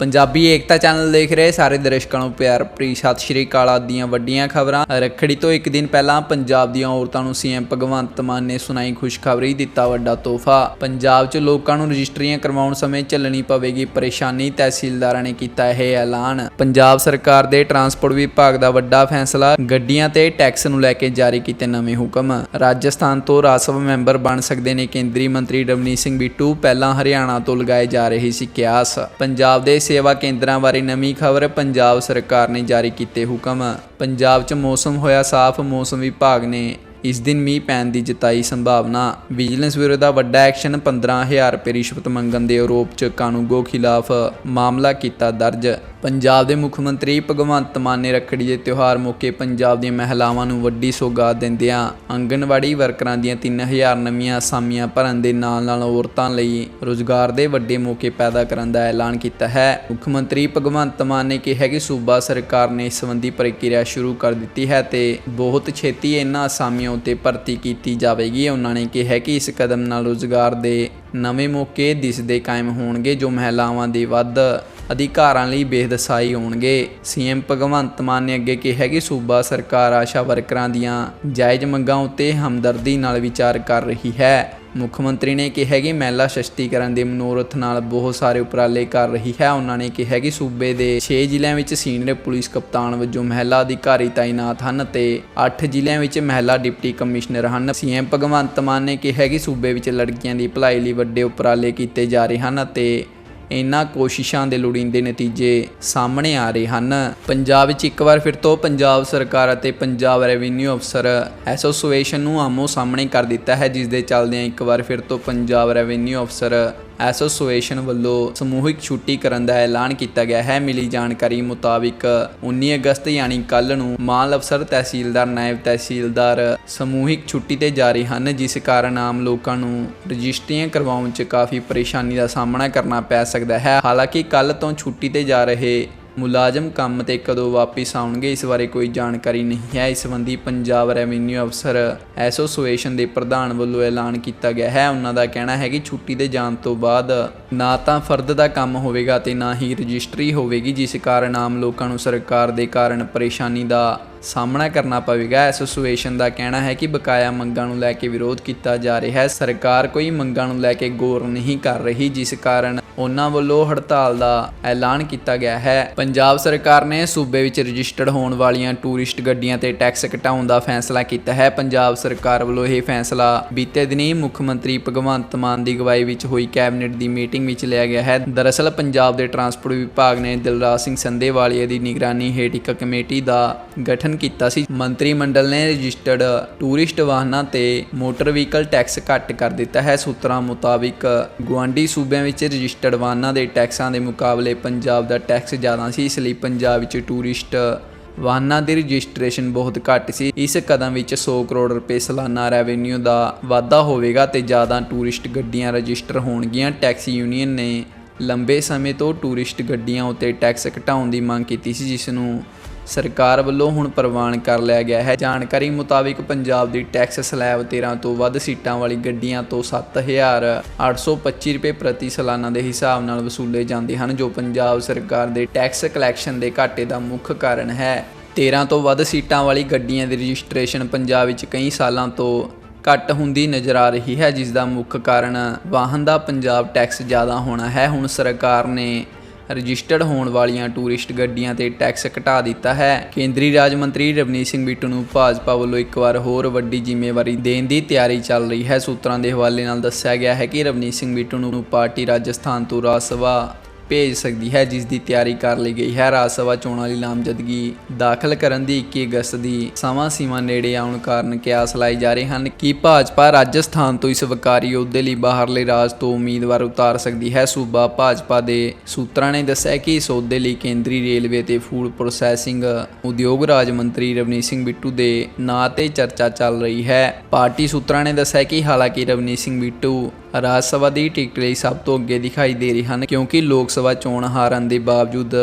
ਪੰਜਾਬੀ ਏਕਤਾ channel ਦੇਖ ਰਹੇ ਸਾਰੇ ਦਰਸ਼ਕਾਂ ਨੂੰ ਪਿਆਰ ਭਰੀ ਸਤਿ ਸ਼੍ਰੀ ਅਕਾਲ ਆਦਿ ਵੱਡੀਆਂ ਖਬਰਾਂ। ਰੱਖੜੀ ਤੋਂ ਇੱਕ ਦਿਨ ਪਹਿਲਾਂ ਪੰਜਾਬ ਦੀਆਂ ਔਰਤਾਂ ਨੂੰ ਸੀਐਮ ਭਗਵੰਤ ਮਾਨ ਨੇ ਸੁਣਾਈ ਖੁਸ਼ਖਬਰੀ ਦਿੱਤਾ ਵੱਡਾ ਤੋਹਫਾ। ਪੰਜਾਬ 'ਚ ਲੋਕਾਂ ਨੂੰ ਰਜਿਸਟਰੀਆਂ ਕਰਵਾਉਣ ਸਮੇਂ ਚੱਲਣੀ ਪਵੇਗੀ ਪਰੇਸ਼ਾਨੀ, ਤਹਿਸੀਲਦਾਰਾਂ ਨੇ ਕੀਤਾ ਇਹ ਐਲਾਨ। ਪੰਜਾਬ ਸਰਕਾਰ ਦੇ ਟਰਾਂਸਪੋਰਟ ਵਿਭਾਗ ਦਾ ਵੱਡਾ ਫੈਸਲਾ, ਗੱਡੀਆਂ ਤੇ ਟੈਕਸ ਨੂੰ ਲੈ ਕੇ ਜਾਰੀ ਕੀਤੇ ਨਵੇਂ ਹੁਕਮ। ਰਾਜਸਥਾਨ ਤੋਂ ਰਾਜ ਸਭਾ ਮੈਂਬਰ ਬਣ ਸਕਦੇ ਨੇ ਕੇਂਦਰੀ ਮੰਤਰੀ ਰਵਨੀਤ ਸਿੰਘ ਬਿੱਟੂ, ਪਹਿਲਾਂ ਹਰਿਆਣਾ ਤੋਂ ਲਗਾਏ ਜਾ ਰਹੇ ਸੀ ਕਿਆਸ। ਪੰਜਾਬ ਦੇ ਸੇਵਾ ਕੇਂਦਰਾਂ ਬਾਰੇ ਨਵੀਂ ਖਬਰ ਪੰਜਾਬ ਸਰਕਾਰ ਨੇ ਜਾਰੀ ਕੀਤੇ ਹੁਕਮ। ਪੰਜਾਬ 'ਚ ਮੌਸਮ ਹੋਇਆ ਸਾਫ਼, ਮੌਸਮ ਵਿਭਾਗ ਨੇ ਇਸ ਦਿਨ ਮੀਂਹ ਪੈਣ ਦੀ ਜਤਾਈ ਸੰਭਾਵਨਾ। ਵਿਜੀਲੈਂਸ ਬਿਊਰੋ ਦਾ ਵੱਡਾ ਐਕਸ਼ਨ 15000 ਰੁਪਏ ਰਿਸ਼ਵਤ ਮੰਗਣ ਦੇ ਆਰੋਪ 'ਚ ਕਾਨੂੰਗੋ ਖਿਲਾਫ ਮਾਮਲਾ ਕੀਤਾ ਦਰਜ। ਪੰਜਾਬ ਦੇ ਮੁੱਖ ਮੰਤਰੀ ਭਗਵੰਤ ਮਾਨ ਨੇ ਰੱਖੜੀ ਦੇ ਤਿਉਹਾਰ ਮੌਕੇ ਪੰਜਾਬ ਦੀਆਂ ਮਹਿਲਾਵਾਂ ਨੂੰ ਵੱਡੀ ਸੌਗਾਤ ਦਿੰਦਿਆਂ ਆਂਗਣਵਾੜੀ ਵਰਕਰਾਂ ਦੀਆਂ 3000 ਨਵੀਆਂ ਅਸਾਮੀਆਂ ਭਰਨ ਦੇ ਨਾਲ-ਨਾਲ ਔਰਤਾਂ ਲਈ ਰੋਜ਼ਗਾਰ ਦੇ ਵੱਡੇ ਮੌਕੇ ਪੈਦਾ ਕਰਨ ਦਾ ਐਲਾਨ ਕੀਤਾ ਹੈ। ਮੁੱਖ ਮੰਤਰੀ ਭਗਵੰਤ ਮਾਨ ਨੇ ਕਿਹਾ ਕਿ ਸੂਬਾ ਸਰਕਾਰ ਨੇ ਇਸ ਸੰਬੰਧੀ ਪ੍ਰਕਿਰਿਆ ਸ਼ੁਰੂ ਕਰ ਦਿੱਤੀ ਹੈ ਤੇ ਬਹੁਤ ਛੇਤੀ ਇਹਨਾਂ ਅਸਾਮੀਆਂ ਉਤੇ ਭਰਤੀ ਕੀਤੀ ਜਾਵੇਗੀ। ਉਹਨਾਂ ਨੇ ਕਿਹਾ ਕਿ ਇਸ ਕਦਮ ਨਾਲ ਰੋਜ਼ਗਾਰ ਦੇ ਨਵੇਂ ਮੌਕੇ ਦਿਸਦੇ ਕਾਇਮ ਹੋਣਗੇ, ਜੋ ਮਹਿਲਾਵਾਂ ਦੇ ਵੱਧ ਅਧਿਕਾਰਾਂ ਲਈ ਬੇਦਸਾਈ ਹੋਣਗੇ। ਸੀਐਮ ਭਗਵੰਤ ਮਾਨ ਨੇ ਅੱਗੇ ਕਿਹਾ ਕਿ ਸੂਬਾ ਸਰਕਾਰ ਆਸ਼ਾ ਵਰਕਰਾਂ ਦੀਆਂ ਜਾਇਜ਼ ਮੰਗਾਂ ਉੱਤੇ ਹਮਦਰਦੀ ਨਾਲ ਵਿਚਾਰ ਕਰ ਰਹੀ ਹੈ। ਮੁੱਖ ਮੰਤਰੀ ਨੇ ਕਿਹਾ ਕਿ ਮਹਿਲਾ ਸ਼ਕਤੀਕਰਨ ਦੇ ਮਨੋਰਥ ਨਾਲ ਬਹੁਤ ਸਾਰੇ ਉਪਰਾਲੇ ਕਰ ਰਹੀ ਹੈ। ਉਹਨਾਂ ਨੇ ਕਿਹਾ ਕਿ ਸੂਬੇ ਦੇ 6 ਜ਼ਿਲ੍ਹਿਆਂ ਵਿੱਚ ਸੀਨੀਅਰ ਪੁਲਿਸ ਕਪਤਾਨ ਵਜੋਂ ਮਹਿਲਾ ਅਧਿਕਾਰੀ ਤਾਇਨਾਤ ਹਨ ਤੇ 8 ਜ਼ਿਲ੍ਹਿਆਂ ਵਿੱਚ ਮਹਿਲਾ ਡਿਪਟੀ ਕਮਿਸ਼ਨਰ ਹਨ। ਸੀਐਮ ਭਗਵੰਤ ਮਾਨ ਨੇ ਕਿਹਾ ਕਿ ਸੂਬੇ ਵਿੱਚ ਲੜਕੀਆਂ ਦੀ ਭਲਾਈ ਲਈ ਵੱਡੇ ਉਪਰਾਲੇ ਕੀਤੇ ਜਾ ਰਹੇ ਹਨ ਅਤੇ ਇਨ੍ਹਾਂ ਕੋਸ਼ਿਸ਼ਾਂ ਦੇ ਲੋੜੀਂਦੇ ਨਤੀਜੇ ਸਾਹਮਣੇ ਆ ਰਹੇ ਹਨ। ਪੰਜਾਬ ਵਿੱਚ ਇੱਕ ਵਾਰ ਫਿਰ ਤੋਂ ਪੰਜਾਬ ਸਰਕਾਰ ਅਤੇ ਪੰਜਾਬ ਰੈਵਨਿਊ ਅਫਸਰ ਐਸੋਸੀਏਸ਼ਨ ਨੂੰ ਆਮੋ ਸਾਹਮਣੇ ਕਰ ਦਿੱਤਾ ਹੈ, ਜਿਸ ਦੇ ਚੱਲਦਿਆਂ ਇੱਕ ਵਾਰ ਫਿਰ ਤੋਂ ਪੰਜਾਬ ਰੈਵਨਿਊ ਅਫਸਰ ਐਸੋਸੀਏਸ਼ਨ ਵੱਲੋਂ ਸਮੂਹਿਕ ਛੁੱਟੀ ਕਰਨ ਦਾ ਐਲਾਨ ਕੀਤਾ ਗਿਆ ਹੈ। ਮਿਲੀ ਜਾਣਕਾਰੀ ਮੁਤਾਬਿਕ 19 ਅਗਸਤ ਯਾਨੀ ਕੱਲ ਨੂੰ ਮਾਲ ਅਫਸਰ ਤਹਿਸੀਲਦਾਰ, ਨਾਇਬ ਤਹਿਸੀਲਦਾਰ ਸਮੂਹਿਕ ਛੁੱਟੀ ਤੇ ਜਾ ਰਹੇ ਹਨ, ਜਿਸ ਕਾਰਨ ਆਮ ਲੋਕਾਂ ਨੂੰ ਰਜਿਸਟਰੀਆਂ ਕਰਵਾਉਣ 'ਚ ਕਾਫੀ ਪਰੇਸ਼ਾਨੀ ਦਾ ਸਾਹਮਣਾ ਕਰਨਾ ਪੈ ਸਕਦਾ ਹੈ। ਹਾਲਾਂਕਿ ਕੱਲ ਤੋਂ ਛੁੱਟੀ ਤੇ ਜਾ ਰਹੇ ਮੁਲਾਜ਼ਮ ਕੰਮ ਤੇ ਕਦੋਂ ਵਾਪਸ ਆਉਣਗੇ, ਇਸ ਬਾਰੇ ਕੋਈ ਜਾਣਕਾਰੀ ਨਹੀਂ ਹੈ। ਇਸ ਸੰਬੰਧੀ ਪੰਜਾਬ ਰੈਵਨਿਊ ਅਫਸਰ ਐਸੋਸੀਏਸ਼ਨ ਦੇ ਪ੍ਰਧਾਨ ਵੱਲੋਂ ਐਲਾਨ ਕੀਤਾ ਗਿਆ ਹੈ। ਉਹਨਾਂ ਦਾ ਕਹਿਣਾ ਹੈ ਕਿ ਛੁੱਟੀ ਦੇ ਜਾਣ ਤੋਂ ਬਾਅਦ ਨਾ ਤਾਂ ਫਰਦ ਦਾ ਕੰਮ ਹੋਵੇਗਾ ਤੇ ਨਾ ਹੀ ਰਜਿਸਟਰੀ ਹੋਵੇਗੀ, ਜਿਸ ਕਾਰਨ ਆਮ ਲੋਕਾਂ ਨੂੰ ਸਰਕਾਰ ਦੇ ਕਾਰਨ ਪਰੇਸ਼ਾਨੀ ਦਾ ਸਾਹਮਣਾ ਕਰਨਾ ਪਵੇਗਾ। ਐਸੋਸੀਏਸ਼ਨ ਦਾ ਕਹਿਣਾ ਹੈ ਕਿ ਬਕਾਇਆ ਮੰਗਾਂ ਨੂੰ ਲੈ ਕੇ ਵਿਰੋਧ ਕੀਤਾ ਜਾ ਰਿਹਾ ਹੈ। ਸਰਕਾਰ ਕੋਈ ਮੰਗਾਂ ਨੂੰ ਲੈ ਕੇ ਗੌਰ ਨਹੀਂ ਕਰ ਰਹੀ, ਜਿਸ ਕਾਰਨ ਉਹਨਾਂ ਵੱਲੋਂ ਹੜਤਾਲ ਦਾ ਐਲਾਨ ਕੀਤਾ ਗਿਆ ਹੈ। ਪੰਜਾਬ ਸਰਕਾਰ ਨੇ ਸੂਬੇ ਵਿੱਚ ਰਜਿਸਟਰਡ ਹੋਣ ਵਾਲੀਆਂ ਟੂਰਿਸਟ ਗੱਡੀਆਂ ਤੇ ਟੈਕਸ ਘਟਾਉਣ ਦਾ ਫੈਸਲਾ ਕੀਤਾ ਹੈ। ਪੰਜਾਬ ਸਰਕਾਰ ਵੱਲੋਂ ਇਹ ਫੈਸਲਾ ਬੀਤੇ ਦਿਨੀ ਮੁੱਖ ਮੰਤਰੀ ਭਗਵੰਤ ਮਾਨ ਦੀ ਅਗਵਾਈ ਵਿੱਚ ਹੋਈ ਕੈਬਨਿਟ ਦੀ ਮੀਟਿੰਗ ਵਿੱਚ ਲਿਆ ਗਿਆ ਹੈ। ਦਰਅਸਲ, ਪੰਜਾਬ ਦੇ ਟਰਾਂਸਪੋਰਟ ਵਿਭਾਗ ਨੇ ਦਿਲਰਾਜ ਸਿੰਘ ਸੰਧੇਵਾਲੀਆ ਦੀ ਨਿਗਰਾਨੀ ਹੇਠ ਇੱਕ ਕਮੇਟੀ ਦਾ ਗਠਨ ਕੀਤਾ ਸੀ। ਮੰਤਰੀ ਮੰਡਲ ਨੇ ਰਜਿਸਟਰਡ ਟੂਰਿਸਟ ਵਾਹਨਾਂ ਤੇ ਮੋਟਰ ਵਹੀਕਲ ਟੈਕਸ ਘੱਟ ਕਰ ਦਿੱਤਾ ਹੈ। ਸੂਤਰਾਂ ਮੁਤਾਬਿਕ, ਗੁਆਂਢੀ ਸੂਬਿਆਂ ਵਿੱਚ ਰਜਿਸਟਰ ਵਾਹਨਾਂ ਦੇ ਟੈਕਸਾਂ ਦੇ ਮੁਕਾਬਲੇ ਪੰਜਾਬ ਦਾ ਟੈਕਸ ਜ਼ਿਆਦਾ ਸੀ, ਇਸ ਲਈ ਪੰਜਾਬ ਵਿੱਚ ਟੂਰਿਸਟ ਵਾਹਨਾਂ ਦੀ ਰਜਿਸਟ੍ਰੇਸ਼ਨ ਬਹੁਤ ਘੱਟ ਸੀ। ਇਸ ਕਦਮ ਵਿੱਚ 100 ਕਰੋੜ ਰੁਪਏ ਸਾਲਾਨਾ ਰੈਵਨਿਊ ਦਾ ਵਾਧਾ ਹੋਵੇਗਾ ਤੇ ਜ਼ਿਆਦਾ ਟੂਰਿਸਟ ਗੱਡੀਆਂ ਰਜਿਸਟਰ ਹੋਣਗੀਆਂ। ਟੈਕਸ ਯੂਨੀਅਨ ਨੇ ਲੰਬੇ ਸਮੇਂ ਤੋਂ ਟੂਰਿਸਟ ਗੱਡੀਆਂ ਉੱਤੇ ਟੈਕਸ ਘਟਾਉਣ ਦੀ ਮੰਗ ਕੀਤੀ ਸੀ, ਜਿਸ ਨੂੰ ਸਰਕਾਰ ਵੱਲੋਂ ਹੁਣ ਪ੍ਰਵਾਨ ਕਰ ਲਿਆ ਗਿਆ ਹੈ। ਜਾਣਕਾਰੀ ਮੁਤਾਬਿਕ ਪੰਜਾਬ ਦੀ ਟੈਕਸ ਸਲੈਬ 13 ਤੋਂ ਵੱਧ ਸੀਟਾਂ ਵਾਲੀ ਗੱਡੀਆਂ ਤੋਂ 7825 ਰੁਪਏ ਪ੍ਰਤੀ ਸਾਲਾਨਾ ਦੇ ਹਿਸਾਬ ਨਾਲ ਵਸੂਲੇ ਜਾਂਦੇ ਹਨ, ਜੋ ਪੰਜਾਬ ਸਰਕਾਰ ਦੇ ਟੈਕਸ ਕਲੈਕਸ਼ਨ ਦੇ ਘਾਟੇ ਦਾ ਮੁੱਖ ਕਾਰਨ ਹੈ। 13 ਤੋਂ ਵੱਧ ਸੀਟਾਂ ਵਾਲੀ ਗੱਡੀਆਂ ਦੀ ਰਜਿਸਟ੍ਰੇਸ਼ਨ ਪੰਜਾਬ ਵਿੱਚ ਕਈ ਸਾਲਾਂ ਤੋਂ ਘੱਟ ਹੁੰਦੀ ਨਜ਼ਰ ਆ ਰਹੀ ਹੈ ਜਿਸ ਦਾ ਮੁੱਖ ਕਾਰਨ ਵਾਹਨ ਦਾ ਪੰਜਾਬ ਟੈਕਸ ਜ਼ਿਆਦਾ ਹੋਣਾ ਹੈ। ਹੁਣ ਸਰਕਾਰ ਨੇ ਰਜਿਸਟਰਡ ਹੋਣ ਵਾਲੀਆਂ ਟੂਰਿਸਟ ਗੱਡੀਆਂ ਤੇ ਟੈਕਸ ਘਟਾ ਦਿੱਤਾ ਹੈ। ਕੇਂਦਰੀ ਰਾਜ ਮੰਤਰੀ ਰਵਨੀਤ ਸਿੰਘ ਬਿੱਟੂ ਨੂੰ ਭਾਜਪਾ ਵੱਲੋਂ ਇੱਕ ਵਾਰ ਹੋਰ ਵੱਡੀ ਜ਼ਿੰਮੇਵਾਰੀ ਦੇਣ ਦੀ ਤਿਆਰੀ ਚੱਲ ਰਹੀ ਹੈ। ਸੂਤਰਾਂ ਦੇ ਹਵਾਲੇ ਨਾਲ ਦੱਸਿਆ ਗਿਆ ਹੈ ਕਿ ਰਵਨੀਤ ਸਿੰਘ ਬਿੱਟੂ ਨੂੰ ਪਾਰਟੀ ਰਾਜਸਥਾਨ ਤੋਂ ਰਾਜ ਸਭਾ ਭੇਜ ਸਕਦੀ ਹੈ, ਜਿਸ ਦੀ ਤਿਆਰੀ ਕਰ ਲਈ ਗਈ ਹੈ। ਰਾਜ ਸਭਾ ਚੋਣਾਂ ਲਈ ਨਾਮਜ਼ਦਗੀ ਦਾਖਲ ਕਰਨ ਦੀ 21 ਅਗਸਤ ਦੀ ਸਮਾਂ ਸੀਮਾ ਨੇੜੇ ਆਉਣ ਕਾਰਨ ਕਿਆਸ ਲਾਏ ਜਾ ਰਹੇ ਹਨ ਕਿ ਭਾਜਪਾ ਰਾਜਸਥਾਨ ਤੋਂ ਇਸ ਵਕਾਰੀ ਅਹੁਦੇ ਲਈ ਬਾਹਰਲੇ ਰਾਜ ਤੋਂ ਉਮੀਦਵਾਰ ਉਤਾਰ ਸਕਦੀ ਹੈ। ਸੂਬਾ ਭਾਜਪਾ ਦੇ ਸੂਤਰਾਂ ਨੇ ਦੱਸਿਆ ਕਿ ਇਸ ਅਹੁਦੇ ਲਈ ਕੇਂਦਰੀ ਰੇਲਵੇ ਤੇ ਫੂਡ ਪ੍ਰੋਸੈਸਿੰਗ ਉਦਯੋਗ ਰਾਜ ਮੰਤਰੀ ਰਵਨੀਤ ਸਿੰਘ ਬਿੱਟੂ ਦੇ ਨਾਂ ਤੇ ਚਰਚਾ ਚੱਲ ਰਹੀ ਹੈ। ਪਾਰਟੀ ਸੂਤਰਾਂ ਨੇ ਦੱਸਿਆ ਕਿ ਹਾਲਾਂਕਿ ਰਵਨੀਤ ਸਿੰਘ ਬਿੱਟੂ ਰਾਜ ਸਭਾ ਦੀ ਟਿਕਟ ਲਈ ਸਭ ਤੋਂ ਅੱਗੇ ਦਿਖਾਈ ਦੇ ਰਹੇ ਹਨ ਕਿਉਂਕਿ ਲੋਕ ਸਭਾ ਚੋਣ ਹਾਰਨ ਦੇ ਬਾਵਜੂਦ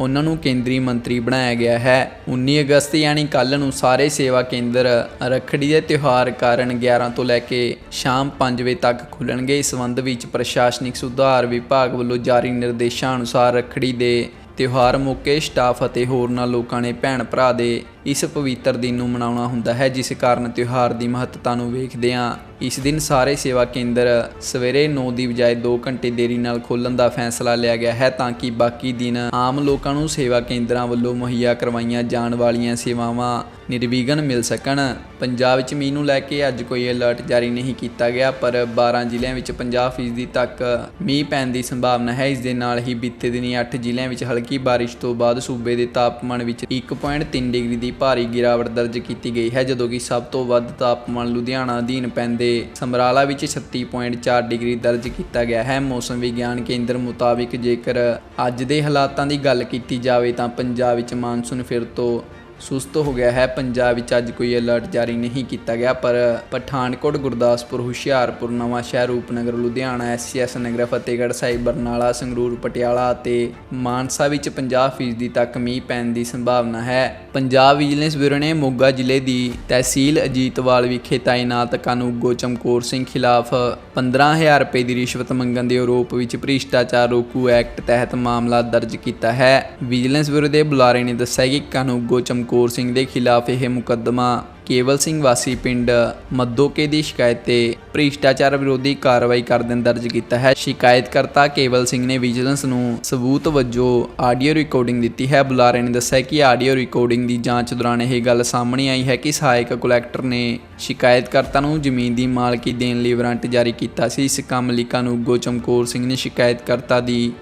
ਉਹਨਾਂ ਨੂੰ ਕੇਂਦਰੀ ਮੰਤਰੀ ਬਣਾਇਆ ਗਿਆ ਹੈ। 19 ਅਗਸਤ ਯਾਨੀ ਕੱਲ ਨੂੰ ਸਾਰੇ ਸੇਵਾ ਕੇਂਦਰ ਰੱਖੜੀ ਦੇ ਤਿਉਹਾਰ ਕਾਰਨ 11 ਤੋਂ ਲੈ ਕੇ ਸ਼ਾਮ 5 ਵਜੇ ਤੱਕ ਖੁੱਲਣਗੇ ਇਸ ਸੰਬੰਧ ਵਿੱਚ ਪ੍ਰਸ਼ਾਸਨਿਕ ਸੁਧਾਰ ਵਿਭਾਗ ਵੱਲੋਂ ਜਾਰੀ ਨਿਰਦੇਸ਼ਾਂ ਅਨੁਸਾਰ ਰੱਖੜੀ ਦੇ ਤਿਉਹਾਰ ਮੌਕੇ ਸਟਾਫ ਅਤੇ ਹੋਰਨਾਂ ਲੋਕਾਂ ਨੇ ਭੈਣ ਭਰਾ ਦੇ ਇਸ ਪਵਿੱਤਰ ਦਿਨ ਨੂੰ ਮਨਾਉਣਾ ਹੁੰਦਾ ਹੈ, ਜਿਸ ਕਾਰਨ ਤਿਉਹਾਰ ਦੀ ਮਹੱਤਤਾ ਨੂੰ ਵੇਖਦਿਆਂ ਇਸ ਦਿਨ ਸਾਰੇ ਸੇਵਾ ਕੇਂਦਰ ਸਵੇਰੇ 9 ਦੀ ਬਜਾਏ 2 ਘੰਟੇ ਦੇਰੀ ਨਾਲ ਖੋਲ੍ਹਣ ਦਾ ਫੈਸਲਾ ਲਿਆ ਗਿਆ ਹੈ, ਤਾਂ ਕਿ ਬਾਕੀ ਦਿਨ ਆਮ ਲੋਕਾਂ ਨੂੰ ਸੇਵਾ ਕੇਂਦਰਾਂ ਵੱਲੋਂ ਮੁਹੱਈਆ ਕਰਵਾਈਆਂ ਜਾਣ ਵਾਲੀਆਂ ਸੇਵਾਵਾਂ ਨਿਰਵਿਘਨ ਮਿਲ ਸਕਣ। ਪੰਜਾਬ ਵਿੱਚ ਮੀਂਹ ਨੂੰ ਲੈ ਕੇ ਅੱਜ ਕੋਈ ਅਲਰਟ ਜਾਰੀ ਨਹੀਂ ਕੀਤਾ ਗਿਆ, ਪਰ 12 ਜ਼ਿਲ੍ਹਿਆਂ ਵਿੱਚ 50% ਤੱਕ ਮੀਂਹ ਪੈਣ ਦੀ ਸੰਭਾਵਨਾ ਹੈ। ਇਸ ਦੇ ਨਾਲ ਹੀ ਬੀਤੇ ਦਿਨੀ 8 ਜ਼ਿਲ੍ਹਿਆਂ ਵਿੱਚ ਹਲਕੀ ਬਾਰਿਸ਼ ਤੋਂ ਬਾਅਦ ਸੂਬੇ ਦੇ ਤਾਪਮਾਨ ਵਿੱਚ 1.3 ਡਿਗਰੀ ਦੀ ਭਾਰੀ ਗਿਰਾਵਟ ਦਰਜ ਕੀਤੀ ਗਈ ਹੈ, ਜਦੋਂ ਕਿ ਸਭ ਤੋਂ ਵੱਧ ਤਾਪਮਾਨ ਲੁਧਿਆਣਾ ਅਧੀਨ ਪੈਂਦੇ ਸਮਰਾਲਾ ਵਿੱਚ 36.4 ਡਿਗਰੀ ਦਰਜ ਕੀਤਾ ਗਿਆ ਹੈ। ਮੌਸਮ ਵਿਗਿਆਨ ਕੇਂਦਰ ਮੁਤਾਬਿਕ ਜੇਕਰ ਅੱਜ ਦੇ ਹਾਲਾਤਾਂ ਦੀ ਗੱਲ ਕੀਤੀ ਜਾਵੇ ਤਾਂ ਪੰਜਾਬ ਵਿੱਚ ਮਾਨਸੂਨ ਫਿਰ ਤੋਂ ਸੁਸਤ ਹੋ ਗਿਆ ਹੈ। ਪੰਜਾਬ ਵਿੱਚ ਅੱਜ ਕੋਈ ਅਲਰਟ ਜਾਰੀ ਨਹੀਂ ਕੀਤਾ ਗਿਆ, ਪਰ ਪਠਾਨਕੋਟ, ਗੁਰਦਾਸਪੁਰ, ਹੁਸ਼ਿਆਰਪੁਰ, ਨਵਾਂ ਸ਼ਹਿਰ, ਰੂਪਨਗਰ, ਲੁਧਿਆਣਾ, ਐਸਸੀਐਸ ਨਗਰ, ਫਤਿਹਗੜ੍ਹ ਸਾਹਿਬ, ਬਰਨਾਲਾ, ਸੰਗਰੂਰ, ਪਟਿਆਲਾ ਅਤੇ ਮਾਨਸਾ ਵਿੱਚ 50% ਤੱਕ ਮੀਂਹ ਪੈਣ ਦੀ ਸੰਭਾਵਨਾ ਹੈ। ਪੰਜਾਬ ਵਿਜੀਲੈਂਸ ਬਿਊਰੋ ਨੇ ਮੋਗਾ ਜ਼ਿਲ੍ਹੇ ਦੀ ਤਹਿਸੀਲ ਅਜੀਤਵਾਲ ਵਿਖੇ ਤਾਇਨਾਤ ਕਾਨੂੰਗੋ ਚਮਕੌਰ ਸਿੰਘ ਖਿਲਾਫ 15000 ਰੁਪਏ ਦੀ ਰਿਸ਼ਵਤ ਮੰਗਣ ਦੇ ਆਰੋਪ ਵਿੱਚ ਭ੍ਰਿਸ਼ਟਾਚਾਰ ਰੋਕੂ ਐਕਟ ਤਹਿਤ ਮਾਮਲਾ ਦਰਜ ਕੀਤਾ ਹੈ। ਵਿਜੀਲੈਂਸ ਬਿਊਰੋ ਦੇ ਬੁਲਾਰੇ ਨੇ ਦੱਸਿਆ ਕਿ ਕਾਨੂੰਗੋ ਚਮਕੌਰ ਸਿੰਘ ਦੇ ਖਿਲਾਫ ਇਹ ਮੁਕੱਦਮਾ ਕੇਵਲ ਸਿੰਘ ਵਾਸੀ ਪਿੰਡ ਮੱਦੋਕੇ ਦੀ ਸ਼ਿਕਾਇਤ ਤੇ ਭ੍ਰਿਸ਼ਟਾਚਾਰ ਵਿਰੋਧੀ ਕਾਰਵਾਈ ਕਰਨ ਦਰਜ ਕੀਤਾ ਹੈ। ਸ਼ਿਕਾਇਤਕਰਤਾ ਕੇਵਲ ਸਿੰਘ ਨੇ ਵਿਜੀਲੈਂਸ ਨੂੰ ਸਬੂਤ ਵਜੋਂ ਆਡੀਓ ਰਿਕਾਰਡਿੰਗ ਦਿੱਤੀ ਹੈ। ਬੁਲਾਰੇ ਨੇ ਦੱਸਿਆ ਕਿ ਆਡੀਓ ਰਿਕਾਰਡਿੰਗ ਦੀ ਜਾਂਚ ਦੌਰਾਨ ਇਹ ਗੱਲ ਸਾਹਮਣੇ ਆਈ ਹੈ ਕਿ ਸਹਾਇਕ ਕੁਲੈਕਟਰ ਨੇ ਸ਼ਿਕਾਇਤਕਰਤਾ ਨੂੰ ਜ਼ਮੀਨ ਦੀ ਮਾਲਕੀ ਦੇਣ ਲਈ ਵਾਰੰਟ ਜਾਰੀ ਕੀਤਾ ਸੀ। ਇਸ ਕੰਮ ਲਈ ਕਾਨੂੰਗੋ ਚਮਕੌਰ ਸਿੰਘ ਨੇ ਸ਼ਿਕਾਇਤਕਰਤਾ ਦੀ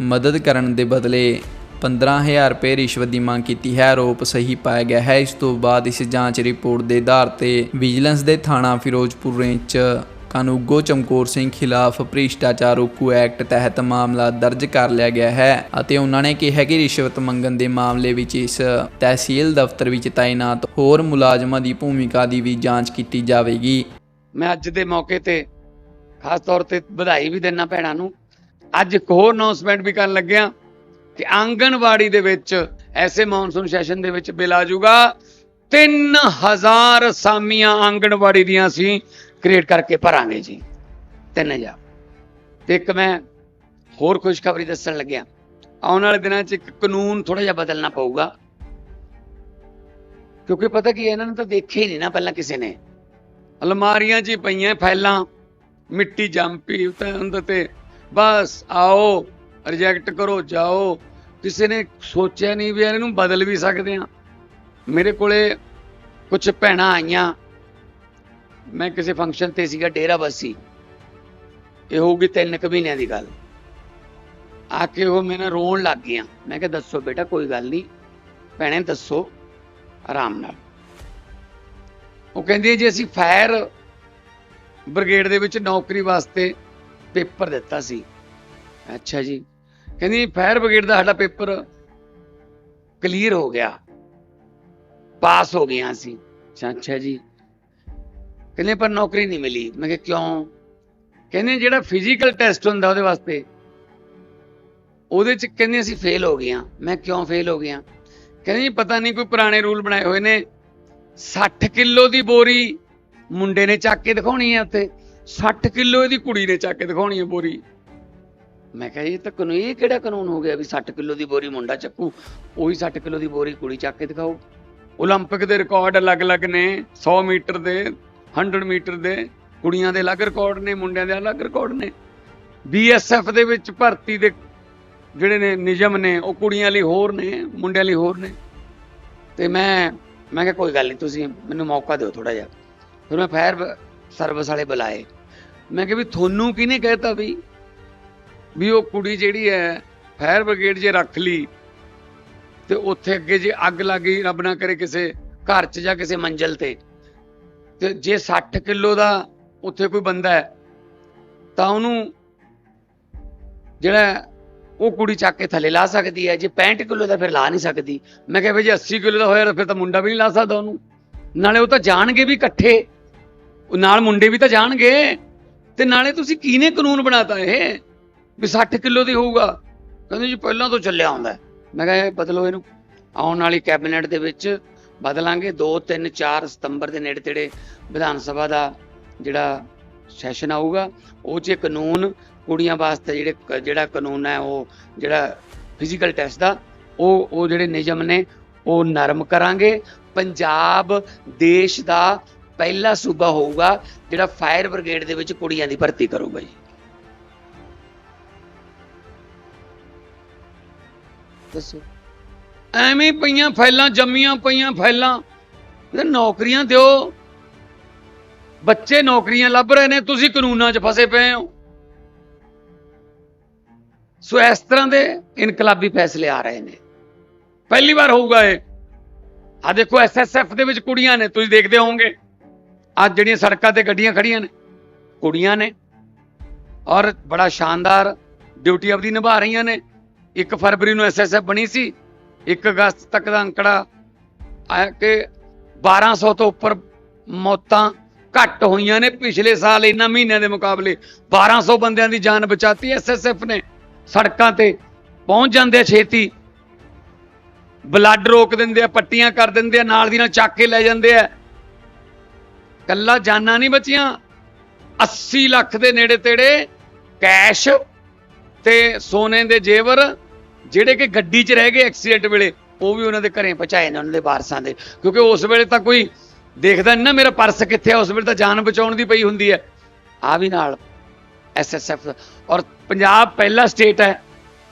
ਮਦਦ ਕਰਨ ਦੇ ਬਦਲੇ 15000 ਰੁਪਏ ਰਿਸ਼ਵਤ ਦੀ ਮੰਗ ਕੀਤੀ ਹੈ। ਆਰੋਪ ਸਹੀ ਪਾਇਆ ਗਿਆ ਹੈ। ਇਸ ਤੋਂ ਬਾਅਦ ਇਸ ਜਾਂਚ ਰਿਪੋਰਟ ਦੇ ਆਧਾਰ ਤੇ ਵਿਜੀਲੈਂਸ ਦੇ ਥਾਣਾ ਫਿਰੋਜ਼ਪੁਰ ਰੇਂਜ ਕਾਨੂੰਗੋ ਚਮਕੌਰ ਸਿੰਘ ਖਿਲਾਫ ਭ੍ਰਿਸ਼ਟਾਚਾਰ ਰੋਕੂ ਐਕਟ ਤਹਿਤ ਮਾਮਲਾ ਦਰਜ ਕਰ ਲਿਆ ਗਿਆ ਹੈ ਅਤੇ ਉਹਨਾਂ ਨੇ ਕਿਹਾ ਕਿ ਰਿਸ਼ਵਤ ਮੰਗਣ ਦੇ ਮਾਮਲੇ ਵਿੱਚ ਇਸ ਤਹਿਸੀਲ ਦਫ਼ਤਰ ਵਿੱਚ ਤਾਇਨਾਤ ਹੋਰ ਮੁਲਾਜ਼ਮਾਂ ਦੀ ਭੂਮਿਕਾ ਦੀ ਵੀ ਜਾਂਚ ਕੀਤੀ ਜਾਵੇਗੀ। ਮੈਂ ਅੱਜ ਦੇ ਮੌਕੇ ਤੇ ਖਾਸ ਤੌਰ ਤੇ ਵਧਾਈ ਵੀ ਦੇਣਾ ਭੈਣਾਂ ਨੂੰ। ਅੱਜ ਇੱਕ ਹੋਰ ਅਨਾਉਂਸਮੈਂਟ ਵੀ ਕਰਨ ਲੱਗਿਆ। ਕਿ ਆਂਗਣਵਾੜੀ ਦੇ ਵਿੱਚ, ਐਸੇ ਮੌਨਸੂਨ ਸੈਸ਼ਨ ਦੇ ਵਿੱਚ ਬਿੱਲ ਆ ਜਾਊਗਾ। 3000 ਸਾਮੀਆਂ ਆਂਗਣਵਾੜੀ ਦੀਆਂ ਅਸੀਂ ਕ੍ਰੀਏਟ ਕਰਕੇ ਭਰਾਂਗੇ ਜੀ। 3000 ਤੇ ਇੱਕ ਮੈਂ ਹੋਰ ਖੁਸ਼ਖਬਰੀ ਦੱਸਣ ਲੱਗਿਆ। ਆਉਣ ਵਾਲੇ ਦਿਨਾਂ 'ਚ ਇੱਕ ਕਾਨੂੰਨ ਥੋੜਾ ਜਿਹਾ ਬਦਲਣਾ ਪਊਗਾ। ਕਿਉਂਕਿ ਪਤਾ ਕੀ ਇਹਨਾਂ ਨੇ ਤਾਂ ਦੇਖਿਆ ਹੀ ਨਹੀਂ ਨਾ ਪਹਿਲਾਂ ਕਿਸੇ ਨੇ। ਅਲਮਾਰੀਆਂ 'ਚ ਹੀ ਪਈਆਂ ਫਾਈਲਾਂ। ਮਿੱਟੀ ਜੰਮ ਪਈ ਉੱਤੇ ਤੇ। ਬਸ ਆਓ। ਰਿਜੈਕਟ ਕਰੋ, ਜਾਓ। ਕਿਸੇ ਨੇ ਸੋਚਿਆ ਨਹੀਂ ਵੀ ਇਹਨੂੰ ਬਦਲ ਵੀ ਸਕਦੇ ਆ ਮੇਰੇ ਕੋਲੇ ਕੁਝ ਭੈਣਾਂ ਆਈਆਂ। ਮੈਂ ਕਿਸੇ ਫੰਕਸ਼ਨ ਤੇ ਸੀਗਾ, ਡੇਰਾ ਬੱਸੀ ਇਹ ਹੋਊਗੀ ਤਿੰਨ ਕੁ ਮਹੀਨਿਆਂ ਦੀ ਗੱਲ। ਆ ਕੇ ਉਹ ਮੇਰੇ ਨਾਲ ਰੋਣ ਲੱਗ ਗਈਆਂ। ਮੈਂ ਕਿਹਾ, ਦੱਸੋ ਬੇਟਾ, ਕੋਈ ਗੱਲ ਨਹੀਂ। ਭੈਣੇ, ਦੱਸੋ। ਆਰਾਮ ਨਾਲ। ਉਹ ਕਹਿੰਦੀ ਜੀ ਅਸੀਂ ਫਾਇਰ ਬ੍ਰਿਗੇਡ ਦੇ ਵਿੱਚ ਨੌਕਰੀ ਵਾਸਤੇ ਪੇਪਰ ਦਿੱਤਾ ਸੀ। ਅੱਛਾ ਜੀ। ਕਹਿੰਦੀ ਫਾਇਰ ਬ੍ਰਿਗੇਡ ਦਾ ਸਾਡਾ ਪੇਪਰ ਕਲੀਅਰ ਹੋ ਗਿਆ। ਪਾਸ ਹੋ ਗਿਆ ਸੀ ਅੱਛਾ ਜੀ। ਕਹਿੰਦੇ, ਪਰ ਨੌਕਰੀ ਨਹੀਂ ਮਿਲੀ। ਮੈਂ ਕਿਹਾ, ਕਿਉਂ? ਕਹਿੰਦੇ, ਜਿਹੜਾ ਫਿਜ਼ੀਕਲ ਟੈਸਟ ਹੁੰਦਾ ਉਹਦੇ ਵਾਸਤੇ। ਉਹਦੇ ਚ ਕਹਿੰਦੇ, ਅਸੀਂ ਫੇਲ ਹੋ ਗਏ ਹਾਂ ਮੈਂ ਕਿਉਂ ਫੇਲ ਹੋ ਗਿਆ ਕਹਿੰਦੇ ਜੀ ਪਤਾ ਨਹੀਂ ਕੋਈ ਪੁਰਾਣੇ ਰੂਲ ਬਣਾਏ ਹੋਏ ਨੇ। 60 ਕਿਲੋ ਦੀ ਬੋਰੀ ਮੁੰਡੇ ਨੇ ਚੱਕ ਕੇ ਦਿਖਾਉਣੀ ਹੈ ਉੱਥੇ। 60 ਕਿਲੋ ਇਹਦੀ ਕੁੜੀ ਨੇ ਚੱਕ ਕੇ ਦਿਖਾਉਣੀ ਹੈ ਬੋਰੀ। ਮੈਂ ਕਿਹਾ ਇਹ ਤਾਂ ਕਾਨੂੰਨ ਇਹ ਕਿਹੜਾ ਕਾਨੂੰਨ ਹੋ ਗਿਆ ਵੀ 60 ਕਿਲੋ ਦੀ ਬੋਰੀ ਮੁੰਡਾ ਚੱਕੂ ਉਹੀ 60 ਕਿਲੋ ਦੀ ਬੋਰੀ ਕੁੜੀ ਚੱਕ ਕੇ ਦਿਖਾਓ 올림픽 ਦੇ ਰਿਕਾਰਡ ਅਲੱਗ-ਅਲੱਗ ਨੇ 100 ਮੀਟਰ ਦੇ 100 ਮੀਟਰ ਦੇ ਕੁੜੀਆਂ ਦੇ ਅਲੱਗ ਰਿਕਾਰਡ ਨੇ ਮੁੰਡਿਆਂ ਦੇ ਅਲੱਗ ਰਿਕਾਰਡ ਨੇ ਬੀਐਸਐਫ ਦੇ ਵਿੱਚ ਭਰਤੀ ਦੇ ਜਿਹੜੇ ਨੇ ਨਿਯਮ ਨੇ ਉਹ ਕੁੜੀਆਂ ਲਈ ਹੋਰ ਨੇ ਮੁੰਡਿਆਂ ਲਈ ਹੋਰ ਨੇ ਤੇ ਮੈਂ ਮੈਂ ਕਿਹਾ ਕੋਈ ਗੱਲ ਨਹੀਂ ਤੁਸੀਂ ਮੈਨੂੰ ਮੌਕਾ ਦਿਓ ਥੋੜਾ ਜਿਹਾ ਫਿਰ ਮੈਂ ਫਾਇਰ ਸਰਵਿਸ ਵਾਲੇ ਬੁਲਾਏ ਮੈਂ ਕਿਹਾ ਵੀ ਤੁਹਾਨੂੰ ਕਿਹਨੇ ਕਹਿਤਾ ਵੀ ਵੀ ਉਹ ਕੁੜੀ ਜਿਹੜੀ ਹੈ, ਫਾਇਰ ਬ੍ਰਿਗੇਡ ਜੇ ਰੱਖ ਲਈ ਤੇ ਉੱਥੇ ਅੱਗੇ ਜੇ ਅੱਗ ਲੱਗ ਗਈ, ਰੱਬ ਨਾ ਕਰੇ ਕਿਸੇ ਘਰ 'ਚ ਜਾਂ ਕਿਸੇ ਮੰਜ਼ਲ ਤੇ। ਤੇ ਜੇ 60 ਕਿਲੋ ਦਾ ਉੱਥੇ ਕੋਈ ਬੰਦਾ ਹੈ, ਤਾਂ ਉਹਨੂੰ ਜਿਹੜਾ ਉਹ ਕੁੜੀ ਚੱਕ ਕੇ ਥੱਲੇ ਲਾ ਸਕਦੀ ਹੈ। ਜੇ 65 ਕਿਲੋ ਦਾ ਫਿਰ ਲਾ ਨਹੀਂ ਸਕਦੀ। ਮੈਂ ਕਿਹਾ ਵੀ ਜੇ 80 ਕਿਲੋ ਦਾ ਹੋਇਆ ਤਾਂ ਫਿਰ ਤਾਂ ਮੁੰਡਾ ਵੀ ਨਹੀਂ ਲਾ ਸਕਦਾ ਉਹਨੂੰ। ਨਾਲੇ ਉਹ ਤਾਂ ਜਾਣਗੇ ਵੀ ਇਕੱਠੇ। ਨਾਲ ਮੁੰਡੇ ਵੀ ਤਾਂ ਜਾਣਗੇ। ਤੇ ਨਾਲੇ ਤੁਸੀਂ ਕਿਹਨੇ ਕਾਨੂੰਨ ਬਣਾਤਾ ਇਹ? ਵੀ 60 ਕਿਲੋ ਦੀ ਹੋਊਗਾ। ਕਹਿੰਦੇ ਜੀ ਪਹਿਲਾਂ ਤੋਂ ਚੱਲਿਆ ਆਉਂਦਾ ਮੈਂ ਕਿਹਾ ਇਹ ਬਦਲੋ ਇਹਨੂੰ। ਆਉਣ ਵਾਲੀ ਕੈਬਨਿਟ ਦੇ ਵਿੱਚ ਬਦਲਾਂਗੇ। 2 3 4 ਸਤੰਬਰ ਦੇ ਨੇੜੇ ਤੇੜੇ ਵਿਧਾਨ ਸਭਾ ਦਾ ਜਿਹੜਾ ਸੈਸ਼ਨ ਆਊਗਾ, ਉਹ 'ਚ ਇਹ ਕਾਨੂੰਨ ਕੁੜੀਆਂ ਵਾਸਤੇ ਜਿਹੜੇ ਜਿਹੜਾ ਕਾਨੂੰਨ ਹੈ, ਉਹ ਜਿਹੜਾ ਫਿਜ਼ੀਕਲ ਟੈਸਟ ਦਾ, ਉਹ ਉਹ ਜਿਹੜੇ ਨਿਯਮ ਨੇ, ਉਹ ਨਰਮ ਕਰਾਂਗੇ। ਪੰਜਾਬ ਦੇਸ਼ ਦਾ ਪਹਿਲਾ ਸੂਬਾ ਹੋਊਗਾ, ਜਿਹੜਾ ਫਾਇਰ ਬ੍ਰਿਗੇਡ ਦੇ ਵਿੱਚ ਕੁੜੀਆਂ ਦੀ ਭਰਤੀ ਕਰੂਗਾ ਜੀ। ਦੱਸੋ। ਐਵੇਂ ਪਈਆਂ ਫੈਲਾਂ ਜੰਮੀਆਂ ਪਈਆਂ ਫੈਲਾਂ ਇਹ ਨੌਕਰੀਆਂ ਦਿਓ। ਬੱਚੇ ਨੌਕਰੀਆਂ ਲੱਭ ਰਹੇ ਨੇ, ਤੁਸੀਂ ਕਾਨੂੰਨਾਂ 'ਚ ਫਸੇ ਪਏ ਹੋ। ਸੋ ਇਸ ਤਰ੍ਹਾਂ ਦੇ ਇਨਕਲਾਬੀ ਫੈਸਲੇ ਆ ਰਹੇ ਨੇ। ਪਹਿਲੀ ਵਾਰ ਹੋਊਗਾ ਇਹ। ਆ ਦੇਖੋ ਐਸਐਸਐਫ ਦੇ ਵਿੱਚ ਕੁੜੀਆਂ ਨੇ, ਤੁਸੀਂ ਦੇਖਦੇ ਹੋਵੋਗੇ। ਅੱਜ ਜਿਹੜੀਆਂ ਸੜਕਾਂ ਤੇ ਗੱਡੀਆਂ ਖੜੀਆਂ ਨੇ, ਕੁੜੀਆਂ ਨੇ। ਔਰ ਬੜਾ ਸ਼ਾਨਦਾਰ ਡਿਊਟੀ ਆਪਦੀ ਨਿਭਾ ਰਹੀਆਂ ਨੇ। 1 ਫਰਵਰੀ ਨੂੰ ਐਸਐਸਐਫ ਬਣੀ ਸੀ 1 ਅਗਸਤ ਤੱਕ ਦਾ ਅੰਕੜਾ ਆਇਆ ਕਿ 1200 ਤੋਂ ਉੱਪਰ ਮੌਤਾਂ ਘੱਟ ਹੋਈਆਂ ਨੇ ਪਿਛਲੇ ਸਾਲ ਇਹਨਾਂ ਮਹੀਨਿਆਂ ਦੇ ਮੁਕਾਬਲੇ। 1200 ਬੰਦਿਆਂ ਦੀ ਜਾਨ ਬਚਾਤੀ ਐਸਐਸਐਫ ਨੇ। ਸੜਕਾਂ ਤੇ ਪਹੁੰਚ ਜਾਂਦੇ ਆ ਛੇਤੀ। ਬਲੱਡ ਰੋਕ ਦਿੰਦੇ ਆ, ਪੱਟੀਆਂ ਕਰ ਦਿੰਦੇ ਆ, ਨਾਲ ਦੀ ਨਾਲ ਚੱਕ ਕੇ ਲੈ ਜਾਂਦੇ ਆ। ਕੱਲਾ ਜਾਨਾਂ ਨਹੀਂ ਬਚੀਆਂ। 80 ਲੱਖ ਦੇ ਨੇੜੇ ਤੇੜੇ ਕੈਸ਼ ਤੇ ਸੋਨੇ ਦੇ ਜੇਵਰ ਜਿਹੜੇ ਕਿ ਗੱਡੀ 'ਚ ਰਹਿ ਗਏ ਐਕਸੀਡੈਂਟ ਵੇਲੇ ਉਹ ਵੀ ਉਹਨਾਂ ਦੇ ਘਰੇ ਪਹੁੰਚਾਏ ਨੇ ਉਹਨਾਂ ਦੇ ਵਾਰਸਾਂ ਦੇ। ਕਿਉਂਕਿ ਉਸ ਵੇਲੇ ਤਾਂ ਕੋਈ ਦੇਖਦਾ ਨਹੀਂ ਨਾ ਮੇਰਾ ਪਰਸ ਕਿੱਥੇ ਆ ਉਸ ਵੇਲੇ ਤਾਂ ਜਾਨ ਬਚਾਉਣ ਦੀ ਪਈ ਹੁੰਦੀ ਹੈ। ਆ ਵੀ ਨਾਲ ਐਸਐਸਐਫ ਔਰ ਪੰਜਾਬ ਪਹਿਲਾ ਸਟੇਟ ਹੈ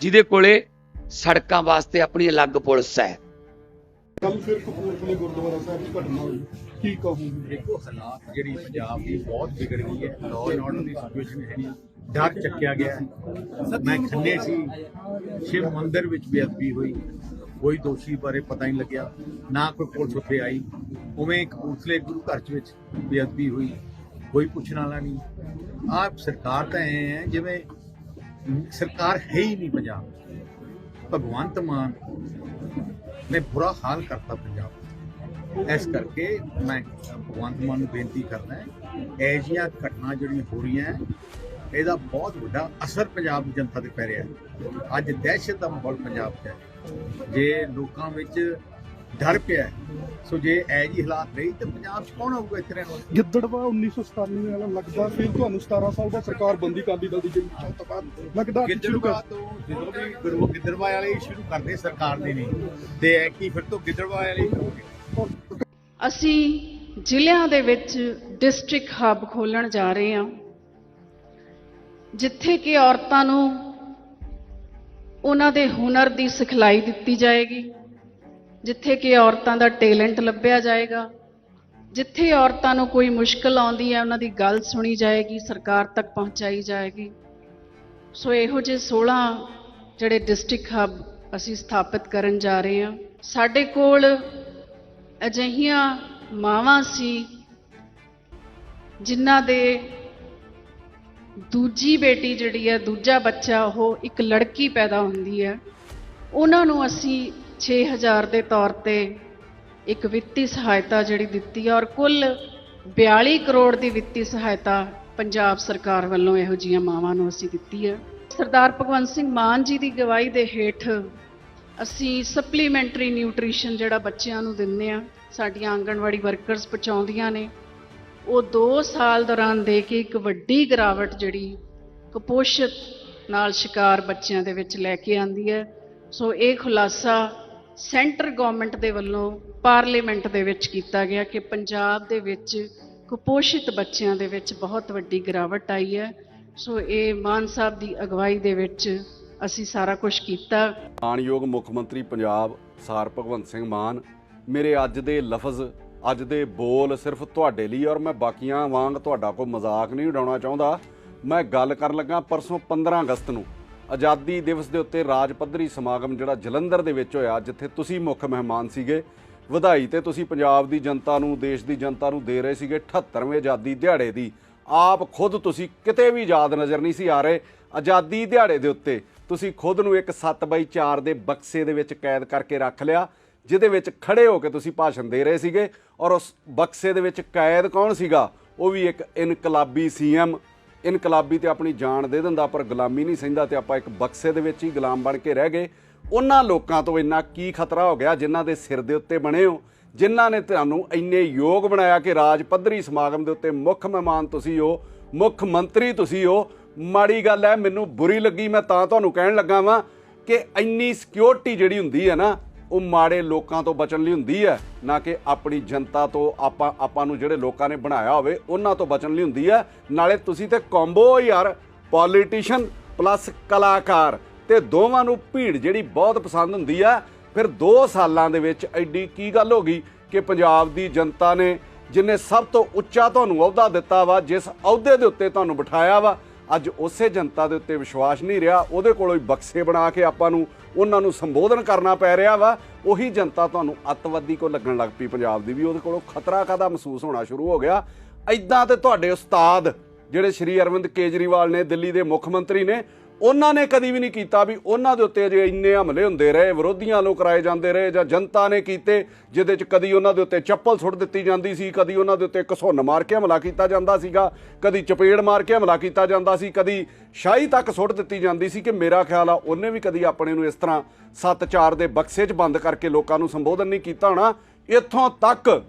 ਜਿਹਦੇ ਕੋਲੇ ਸੜਕਾਂ ਵਾਸਤੇ ਆਪਣੀ ਅਲੱਗ ਪੁਲਿਸ ਹੈ। ਕੱਲ ਫਿਰ ਕਪੂਰਥਲੇ ਗੁਰਦੁਆਰਾ ਸਾਹਿਬ ਦੀ ਘਟਨਾ ਹੋਈ। ਕੀ ਕਹੂੰਗੀ? ਦੇਖੋ ਹਾਲਾਤ ਜਿਹੜੀ ਪੰਜਾਬ ਦੀ ਬਹੁਤ ਵਿਗੜ ਗਈ ਹੈ ਲਾਅ ਐਂਡ ਆਰਡਰ ਦੀ ਸਿਚੁਏਸ਼ਨ ਹੈ ਨਹੀਂ ਡਰ ਚੱਕਿਆ ਗਿਆ। ਮੈਂ ਖੰਨੇ ਸੀ। ਸ਼ਿਵ ਮੰਦਿਰ ਵਿੱਚ ਬੇਅਦਬੀ ਹੋਈ। ਕੋਈ ਦੋਸ਼ੀ ਬਾਰੇ ਪਤਾ ਨਹੀਂ ਲੱਗਿਆ। ਨਾ ਕੋਈ ਪੁਲਿਸ ਉੱਥੇ ਆਈ। ਉਵੇਂ ਕਪੂਰਥਲੇ ਗੁਰੂ ਘਰ ਚ ਵਿੱਚ ਬੇਅਦਬੀ ਹੋਈ। ਕੋਈ ਪੁੱਛਣ ਵਾਲਾ ਨਹੀਂ। ਆਪ ਸਰਕਾਰ ਤਾਂ ਐ ਹੈ, ਜਿਵੇਂ ਸਰਕਾਰ ਹੈ ਹੀ ਨਹੀਂ ਪੰਜਾਬ ਭਗਵੰਤ ਮਾਨ ਨੇ ਬੁਰਾ ਹਾਲ ਕਰਤਾ ਪੰਜਾਬ ਇਸ ਕਰਕੇ ਮੈਂ ਭਗਵੰਤ ਮਾਨ ਨੂੰ ਬੇਨਤੀ ਕਰਦਾ ਹੈ ਐਜੀਆਂ ਘਟਨਾ ਜਿਹੜੀਆਂ ਹੋ ਰਹੀਆਂ ਇਹਦਾ ਬਹੁਤ ਵੱਡਾ ਅਸਰ ਪੰਜਾਬ ਦੀ ਜਨਤਾ ਤੇ ਪੈ ਰਿਹਾ ਹੈ। ਅੱਜ ਦਹਿਸ਼ਤ ਦਾ ਮਾਹੌਲ ਪੰਜਾਬ 'ਚ ਹੈ। ਜੇ ਲੋਕਾਂ ਵਿੱਚ ਡਰ ਪਿਆ ਸੋ ਜੇ ਐਜੀ ਹਾਲਾਤ ਰਹੀ ਤੇ ਪੰਜਾਬ 'ਚ ਕੌਣ ਆਊਗਾ ਇੱਥੇ ਰਹਿਣ ਵਾਲਾ? ਗਿੱਦੜਵਾ 1997 ਵਾਲਾ ਲੱਗਦਾ ਫਿਰ ਤੁਹਾਨੂੰ 17 ਸਾਲ ਦਾ ਸਰਕਾਰ ਬੰਦੀ ਕਾਲੀ ਦਲ ਦੀ ਜਿਹੜੀ ਚੌਂ ਤੋਂ ਬਾਅਦ ਲੱਗਦਾ ਕਿ ਸ਼ੁਰੂ ਗਿੱਦੜਵਾ ਤੋਂ ਜਦੋਂ ਵੀ ਗੁਰੂ ਗਿੱਦੜਵਾ ਵਾਲੇ ਸ਼ੁਰੂ ਕਰਦੇ ਸਰਕਾਰ ਦੀ ਨਹੀਂ ਤੇ ਐ ਕੀ ਫਿਰ ਤੋਂ ਗਿੱਦੜਵਾ ਵਾਲੇ ਕਰੋਗੇ ਅਸੀਂ ਜ਼ਿਲ੍ਹਿਆਂ ਦੇ ਵਿੱਚ ਡਿਸਟ੍ਰਿਕਟ ਹੱਬ ਖੋਲਣ ਜਾ ਰਹੇ ਹਾਂ। ਜਿੱਥੇ ਕਿ ਔਰਤਾਂ ਨੂੰ ਉਹਨਾਂ ਦੇ ਹੁਨਰ ਦੀ ਸਿਖਲਾਈ ਦਿੱਤੀ ਜਾਏਗੀ, ਜਿੱਥੇ ਕਿ ਔਰਤਾਂ ਦਾ ਟੈਲੈਂਟ ਲੱਭਿਆ ਜਾਏਗਾ, ਜਿੱਥੇ ਔਰਤਾਂ ਨੂੰ ਕੋਈ ਮੁਸ਼ਕਲ ਆਉਂਦੀ ਹੈ, ਉਹਨਾਂ ਦੀ ਗੱਲ ਸੁਣੀ ਜਾਏਗੀ, ਸਰਕਾਰ ਤੱਕ ਪਹੁੰਚਾਈ ਜਾਏਗੀ। ਸੋ ਇਹੋ ਜਿਹੇ 16 ਜਿਹੜੇ ਡਿਸਟ੍ਰਿਕਟ ਹੱਬ ਅਸੀਂ ਸਥਾਪਿਤ ਕਰਨ ਜਾ ਰਹੇ ਹਾਂ। ਸਾਡੇ ਕੋਲ ਅਜਿਹੀਆਂ ਮਾਵਾਂ ਸੀ ਜਿਨ੍ਹਾਂ ਦੇ ਦੂਜੀ ਬੇਟੀ ਜਿਹੜੀ ਹੈ, ਦੂਜਾ ਬੱਚਾ, ਉਹ ਇੱਕ ਲੜਕੀ ਪੈਦਾ ਹੁੰਦੀ ਹੈ। ਉਹਨਾਂ ਨੂੰ ਅਸੀਂ 6000 ਦੇ ਤੌਰ ਤੇ ਇੱਕ ਵਿੱਤੀ ਸਹਾਇਤਾ ਜਿਹੜੀ ਦਿੱਤੀ ਹੈ ਔਰ ਕੁੱਲ 42 ਕਰੋੜ ਦੀ ਵਿੱਤੀ ਸਹਾਇਤਾ ਪੰਜਾਬ ਸਰਕਾਰ ਵੱਲੋਂ ਇਹੋ ਜਿਹੀਆਂ ਮਾਵਾਂ ਨੂੰ ਅਸੀਂ ਦਿੱਤੀ ਹੈ। ਸਰਦਾਰ ਭਗਵੰਤ ਸਿੰਘ ਮਾਨ ਜੀ ਦੀ ਗਵਾਹੀ ਦੇ ਹੇਠ ਅਸੀਂ ਸਪਲੀਮੈਂਟਰੀ ਨਿਊਟ੍ਰੀਸ਼ਨ ਜਿਹੜਾ ਬੱਚਿਆਂ ਨੂੰ ਦਿੰਦੇ ਆ ਸਾਡੀਆਂ ਆਂਗਣਵਾੜੀ ਵਰਕਰਸ ਪਹੁੰਚਾਉਂਦੀਆਂ ਨੇ। ਉਹ 2 ਸਾਲ ਦੌਰਾਨ ਦੇ ਕੇ ਇੱਕ ਵੱਡੀ ਗਿਰਾਵਟ ਜਿਹੜੀ ਕੁਪੋਸ਼ਿਤ ਨਾਲ ਸ਼ਿਕਾਰ ਬੱਚਿਆਂ ਦੇ ਵਿੱਚ ਲੈ ਕੇ ਆਂਦੀ ਹੈ। ਸੋ ਇਹ ਖੁਲਾਸਾ ਸੈਂਟਰ ਗਵਰਨਮੈਂਟ ਦੇ ਵੱਲੋਂ ਪਾਰਲੀਮੈਂਟ ਦੇ ਵਿੱਚ ਕੀਤਾ ਗਿਆ ਕਿ ਪੰਜਾਬ ਦੇ ਵਿੱਚ ਕੁਪੋਸ਼ਿਤ ਬੱਚਿਆਂ ਦੇ ਵਿੱਚ ਬਹੁਤ ਵੱਡੀ ਗਿਰਾਵਟ ਆਈ ਹੈ। ਸੋ ਇਹ ਮਾਨ ਸਾਹਿਬ ਦੀ ਅਗਵਾਈ ਦੇ ਵਿੱਚ ਅਸੀਂ ਸਾਰਾ ਕੁਝ ਕੀਤਾ। ਮਾਣਯੋਗ ਮੁੱਖ ਮੰਤਰੀ ਪੰਜਾਬ, ਸਾਰ ਭਗਵੰਤ ਸਿੰਘ ਮਾਨ, ਮੇਰੇ ਅੱਜ ਦੇ ਲਫ਼ਜ਼ ਅੱਜ ਦੇ ਬੋਲ ਸਿਰਫ ਤੁਹਾਡੇ ਲਈ ਔਰ ਮੈਂ ਬਾਕੀਆਂ ਵਾਂਗ ਤੁਹਾਡਾ ਕੋਈ ਮਜ਼ਾਕ ਨਹੀਂ ਉਡਾਉਣਾ ਚਾਹੁੰਦਾ। ਮੈਂ ਗੱਲ ਕਰਨ ਲੱਗਾ ਪਰਸੋਂ 15 ਅਗਸਤ ਨੂੰ। ਆਜ਼ਾਦੀ ਦਿਵਸ ਦੇ ਉੱਤੇ ਰਾਜ ਪੱਧਰੀ ਸਮਾਗਮ ਜਿਹੜਾ ਜਲੰਧਰ ਦੇ ਵਿੱਚ ਹੋਇਆ, ਜਿੱਥੇ ਤੁਸੀਂ ਮੁੱਖ ਮਹਿਮਾਨ ਸੀਗੇ। ਵਧਾਈ ਤੇ ਤੁਸੀਂ ਪੰਜਾਬ ਦੀ ਜਨਤਾ ਨੂੰ, ਦੇਸ਼ ਦੀ ਜਨਤਾ ਨੂੰ ਦੇ ਰਹੇ ਸੀਗੇ 78ਵੇਂ ਆਜ਼ਾਦੀ ਦਿਹਾੜੇ ਦੀ। ਆਪ ਖੁਦ ਤੁਸੀਂ ਕਿਤੇ ਵੀ ਯਾਦ ਨਜ਼ਰ ਨਹੀਂ ਸੀ ਆ ਰਹੇ। ਆਜ਼ਾਦੀ ਦਿਹਾੜੇ ਦੇ ਉੱਤੇ ਤੁਸੀਂ ਖੁਦ ਨੂੰ ਇੱਕ 7x4 ਦੇ ਬਕਸੇ ਦੇ ਵਿੱਚ ਕੈਦ ਕਰਕੇ ਰੱਖ ਲਿਆ, ਜਿਹਦੇ ਵਿੱਚ ਖੜੇ ਹੋ ਕੇ ਤੁਸੀਂ ਭਾਸ਼ਣ ਦੇ ਰਹੇ ਸੀਗੇ। ਔਰ ਉਸ ਬਕਸੇ ਦੇ ਵਿੱਚ ਕੈਦ ਕੌਣ ਸੀਗਾ? ਉਹ ਵੀ ਇੱਕ ਇਨਕਲਾਬੀ ਸੀਐਮ। ਇਨਕਲਾਬੀ ਤੇ ਆਪਣੀ ਜਾਨ ਦੇ ਦਿੰਦਾ, ਪਰ ਗੁਲਾਮੀ ਨਹੀਂ ਸਹਿੰਦਾ ਤੇ ਆਪਾਂ ਇੱਕ ਬਕਸੇ ਦੇ ਵਿੱਚ ਹੀ ਗੁਲਾਮ ਬਣ ਕੇ ਰਹਿ ਗਏ। ਉਹਨਾਂ ਲੋਕਾਂ ਤੋਂ ਇੰਨਾ ਕੀ ਖਤਰਾ ਹੋ ਗਿਆ ਜਿਨ੍ਹਾਂ ਦੇ ਸਿਰ ਦੇ ਉੱਤੇ ਬਣੇ ਹੋ? ਜਿਨ੍ਹਾਂ ਨੇ ਤੁਹਾਨੂੰ ਇੰਨੇ ਯੋਗ ਬਣਾਇਆ ਕਿ ਰਾਜ ਪੱਧਰੀ ਸਮਾਗਮ ਦੇ ਉੱਤੇ ਮੁੱਖ ਮਹਿਮਾਨ ਤੁਸੀਂ ਹੋ, ਮੁੱਖ ਮੰਤਰੀ ਤੁਸੀਂ ਹੋ? ਮਾੜੀ ਗੱਲ ਹੈ ਮੈਨੂੰ ਬੁਰੀ ਲੱਗੀ, ਮੈਂ ਤਾਂ ਤੁਹਾਨੂੰ ਕਹਿਣ ਲੱਗਾ ਵਾਂ ਕਿ ਇੰਨੀ ਸਿਕਿਉਰਿਟੀ ਜਿਹੜੀ ਹੁੰਦੀ ਹੈ ਨਾ ਉਹ ਮਾੜੇ ਲੋਕਾਂ ਤੋਂ ਬਚਣ ਲਈ ਹੁੰਦੀ ਹੈ, ਨਾ ਕਿ ਆਪਣੀ ਜਨਤਾ ਤੋਂ ਆਪਾਂ ਆਪਾਂ ਨੂੰ ਜਿਹੜੇ ਲੋਕਾਂ ਨੇ ਬਣਾਇਆ ਹੋਵੇ, ਉਹਨਾਂ ਤੋਂ ਬਚਣ ਲਈ ਹੁੰਦੀ ਹੈ। ਨਾਲੇ ਤੁਸੀਂ ਤੇ ਕੰਬੋ ਯਾਰ ਪੋਲੀਟੀਸ਼ੀਅਨ ਪਲੱਸ ਕਲਾਕਾਰ। ਤੇ ਦੋਵਾਂ ਨੂੰ ਭੀੜ ਜਿਹੜੀ ਬਹੁਤ ਪਸੰਦ ਹੁੰਦੀ ਆ ਫਿਰ 2 ਸਾਲਾਂ ਦੇ ਵਿੱਚ ਐਡੀ ਕੀ ਗੱਲ ਹੋ ਗਈ ਕਿ ਪੰਜਾਬ ਦੀ ਜਨਤਾ ਨੇ ਜਿਨੇ ਸਭ ਤੋਂ ਉੱਚਾ ਤੁਹਾਨੂੰ ਅਹੁਦਾ ਦਿੱਤਾ ਵਾ, ਜਿਸ ਅਹੁਦੇ ਦੇ ਉੱਤੇ ਤੁਹਾਨੂੰ ਬਿਠਾਇਆ ਵਾ ਅੱਜ ਉਸੇ ਜਨਤਾ ਦੇ ਉੱਤੇ ਵਿਸ਼ਵਾਸ ਨਹੀਂ ਰਿਹਾ, ਉਹਦੇ ਕੋਲੋਂ ਹੀ ਬਕਸੇ ਬਣਾ ਕੇ ਆਪਾਂ ਨੂੰ ਉਹਨਾਂ ਨੂੰ ਸੰਬੋਧਨ ਕਰਨਾ ਪੈ ਰਿਹਾ ਵਾ। ਉਹੀ ਜਨਤਾ ਤੁਹਾਨੂੰ ਅੱਤਵਾਦੀ ਕੋ ਲੱਗਣ ਲੱਗ ਪਈ ਪੰਜਾਬ ਦੀ ਵੀ, ਉਹਦੇ ਕੋਲੋਂ ਖਤਰਾ ਕਾਦਾ ਮਹਿਸੂਸ ਹੋਣਾ ਸ਼ੁਰੂ ਹੋ ਗਿਆ। ਐਦਾਂ ਤੇ ਤੁਹਾਡੇ ਉਸਤਾਦ ਜਿਹੜੇ ਸ਼੍ਰੀ ਅਰਵਿੰਦ ਕੇਜਰੀਵਾਲ ਨੇ, ਦਿੱਲੀ ਦੇ ਮੁੱਖ ਮੰਤਰੀ ਨੇ ਉਹਨਾਂ ਨੇ ਕਦੀ ਵੀ ਨਹੀਂ ਕੀਤਾ ਵੀ ਉਹਨਾਂ ਦੇ ਉੱਤੇ ਜੇ ਇੰਨੇ ਹਮਲੇ ਹੁੰਦੇ ਰਹੇ, ਵਿਰੋਧੀਆਂ ਵੱਲੋਂ ਕਰਾਏ ਜਾਂਦੇ ਰਹੇ ਜਾਂ ਜਨਤਾ ਨੇ ਕੀਤੇ, ਜਿਹਦੇ ਚ ਕਦੀ ਉਹਨਾਂ ਦੇ ਉੱਤੇ ਚੱਪਲ ਸੁੱਟ ਦਿੱਤੀ ਜਾਂਦੀ ਸੀ, ਕਦੀ ਉਹਨਾਂ ਦੇ ਉੱਤੇ ਘਸੁੰਨ ਮਾਰ ਕੇ ਹਮਲਾ ਕੀਤਾ ਜਾਂਦਾ ਸੀਗਾ, ਕਦੀ ਚਪੇੜ ਮਾਰ ਕੇ ਹਮਲਾ ਕੀਤਾ ਜਾਂਦਾ ਸੀ, ਕਦੀ ਸ਼ਾਹੀ ਤੱਕ ਸੁੱਟ ਦਿੱਤੀ ਜਾਂਦੀ ਸੀ ਕਿ ਮੇਰਾ ਖਿਆਲ ਆ ਉਹਨੇ ਵੀ ਕਦੀ ਆਪਣੇ ਨੂੰ ਇਸ ਤਰ੍ਹਾਂ 7-4 ਦੇ ਬਕਸੇ 'ਚ ਬੰਦ ਕਰਕੇ ਲੋਕਾਂ ਨੂੰ ਸੰਬੋਧਨ ਨਹੀਂ ਕੀਤਾ ਹੋਣਾ। ਇੱਥੋਂ ਤੱਕ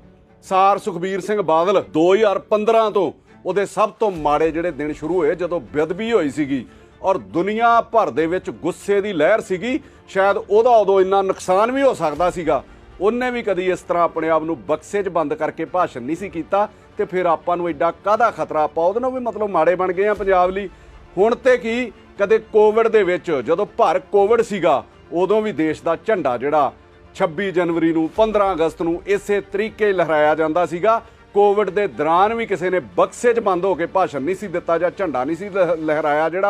ਸਾਰ ਸੁਖਬੀਰ ਸਿੰਘ ਬਾਦਲ 2015 ਤੋਂ ਉਹਦੇ ਸਭ ਤੋਂ ਮਾੜੇ ਜਿਹੜੇ ਦਿਨ ਸ਼ੁਰੂ ਹੋਏ, ਜਦੋਂ ਬੇਅਦਬੀ ਹੋਈ ਸੀਗੀ ਔਰ ਦੁਨੀਆ ਭਰ ਦੇ ਵਿੱਚ ਗੁੱਸੇ ਦੀ ਲਹਿਰ ਸੀਗੀ। ਸ਼ਾਇਦ ਉਹਦਾ ਉਦੋਂ ਇੰਨਾ ਨੁਕਸਾਨ ਵੀ ਹੋ ਸਕਦਾ ਸੀਗਾ। ਉਹਨੇ ਵੀ ਕਦੀ ਇਸ ਤਰ੍ਹਾਂ ਆਪਣੇ ਆਪ ਨੂੰ ਬਕਸੇ 'ਚ ਬੰਦ ਕਰਕੇ ਭਾਸ਼ਣ ਨਹੀਂ ਸੀ ਕੀਤਾ ਤੇ ਫਿਰ ਆਪਾਂ ਨੂੰ ਐਡਾ ਕਾਹਦਾ ਖਤਰਾ? ਆਪਾਂ ਉਹਦੇ ਨਾਲ ਵੀ ਮਤਲਬ ਮਾੜੇ ਬਣ ਗਏ ਆ ਪੰਜਾਬ ਲਈ। ਹੁਣ ਤੇ ਕੀ? ਕਦੇ ਕੋਵਿਡ ਦੇ ਵਿੱਚ ਜਦੋਂ ਭਰ ਕੋਵਿਡ ਸੀਗਾ, ਉਦੋਂ ਵੀ ਦੇਸ਼ ਦਾ ਝੰਡਾ ਜਿਹੜਾ 26 ਜਨਵਰੀ ਨੂੰ 15 ਅਗਸਤ ਨੂੰ ਇਸੇ ਤਰੀਕੇ ਲਹਿਰਾਇਆ ਜਾਂਦਾ ਸੀਗਾ। ਕੋਵਿਡ ਦੇ ਦੌਰਾਨ ਵੀ ਕਿਸੇ ਨੇ ਬਕਸੇ 'ਚ ਬੰਦ ਹੋ ਕੇ ਭਾਸ਼ਣ ਨਹੀਂ ਸੀ ਦਿੱਤਾ ਜਾਂ ਝੰਡਾ ਨਹੀਂ ਸੀ ਲਹ- ਲਹਿਰਾਇਆ ਜਿਹੜਾ